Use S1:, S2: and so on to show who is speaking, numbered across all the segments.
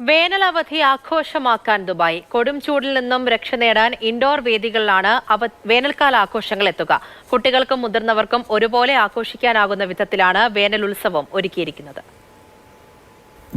S1: വേനലവധി ആഘോഷമാക്കാൻ ദുബായ്. കൊടും ചൂടിൽ നിന്നും രക്ഷ നേടാൻ ഇൻഡോർ വേദികളിലാണ് അവ വേനൽക്കാല ആഘോഷങ്ങൾ എത്തുക. കുട്ടികൾക്കും മുതിർന്നവർക്കും ഒരുപോലെ ആഘോഷിക്കാനാകുന്ന വിധത്തിലാണ് വേനൽ ഉത്സവം ഒരുക്കിയിരിക്കുന്നത്.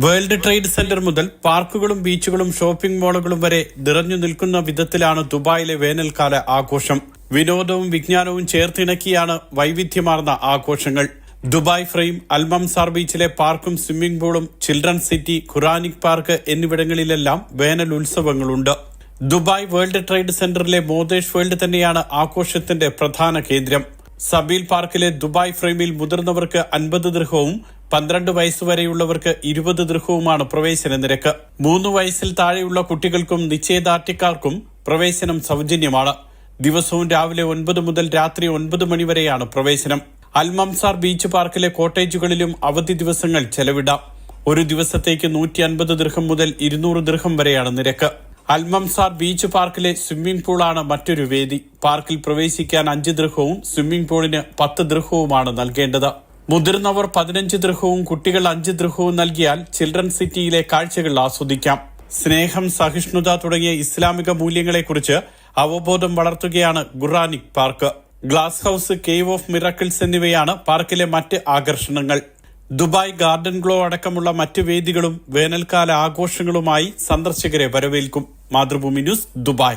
S2: വേൾഡ് ട്രേഡ് സെന്റർ മുതൽ പാർക്കുകളും ബീച്ചുകളും ഷോപ്പിംഗ് മാളുകളും വരെ നിറഞ്ഞു നിൽക്കുന്ന വിധത്തിലാണ് ദുബായിലെ വേനൽക്കാല ആഘോഷം. വിനോദവും വിജ്ഞാനവും ചേർത്തിണക്കിയാണ് വൈവിധ്യമാർന്ന ആഘോഷങ്ങൾ. ദുബായ് ഫ്രെയിം അൽമംസാർ ബീച്ചിലെ പാർക്കും സ്വിമ്മിംഗ് പൂളും ചിൽഡ്രൻ സിറ്റി ഖുറാനിക് പാർക്ക് എന്നിവിടങ്ങളിലെല്ലാം വേനൽ ഉത്സവങ്ങളുണ്ട്. ദുബായ് വേൾഡ് ട്രേഡ് സെന്ററിലെ മോദേഷ് വേൾഡ് തന്നെയാണ് ആഘോഷത്തിന്റെ പ്രധാന കേന്ദ്രം. സബീൽ പാർക്കിലെ ദുബായ് ഫ്രെയിമിൽ മുതിർന്നവർക്ക് അൻപത് ദൃഹവും പന്ത്രണ്ട് വയസ്സുവരെയുള്ളവർക്ക് ഇരുപത് ദൃഹവുമാണ് പ്രവേശന നിരക്ക്. മൂന്ന് വയസ്സിൽ താഴെയുള്ള കുട്ടികൾക്കും നിശ്ചയദാർഢ്യക്കാർക്കും പ്രവേശനം സൗജന്യമാണ്. ദിവസവും രാവിലെ ഒൻപത് മുതൽ രാത്രി ഒൻപത് മണിവരെയാണ് പ്രവേശനം. അൽമംസാർ ബീച്ച് പാർക്കിലെ കോട്ടേജുകളിലും അവധി ദിവസങ്ങൾ ചെലവിടാം. ഒരു ദിവസത്തേക്ക് നൂറ്റി അൻപത് ദൃഹം മുതൽ ഇരുന്നൂറ് ദൃഹം വരെയാണ് നിരക്ക്. അൽമംസാർ ബീച്ച് പാർക്കിലെ സ്വിമ്മിംഗ് പൂളാണ് മറ്റൊരു വേദി. പാർക്കിൽ പ്രവേശിക്കാൻ അഞ്ച് ദൃഹവും സ്വിമ്മിംഗ് പൂളിന് പത്ത് ദൃഹവുമാണ് നൽകേണ്ടത്. മുതിർന്നവർ പതിനഞ്ച് ദൃഹവും കുട്ടികൾ അഞ്ച് ദൃഹവും നൽകിയാൽ ചിൽഡ്രൻ സിറ്റിയിലെ കാഴ്ചകൾ ആസ്വദിക്കാം. സ്നേഹം സഹിഷ്ണുത തുടങ്ങിയ ഇസ്ലാമിക മൂല്യങ്ങളെക്കുറിച്ച് അവബോധം വളർത്തുകയാണ് Quranic park. Glass house cave of miracles എന്നിവയാണ് പാർക്കിലെ മറ്റ് ആകർഷണങ്ങൾ. ദുബായ് ഗാർഡൻ ഗ്ലോ അടക്കമുള്ള മറ്റ് വേദികളും വേനൽക്കാല ആഘോഷങ്ങളുമായി സന്ദർശകരെ വരവേൽക്കും. Mathrubhumi news Dubai.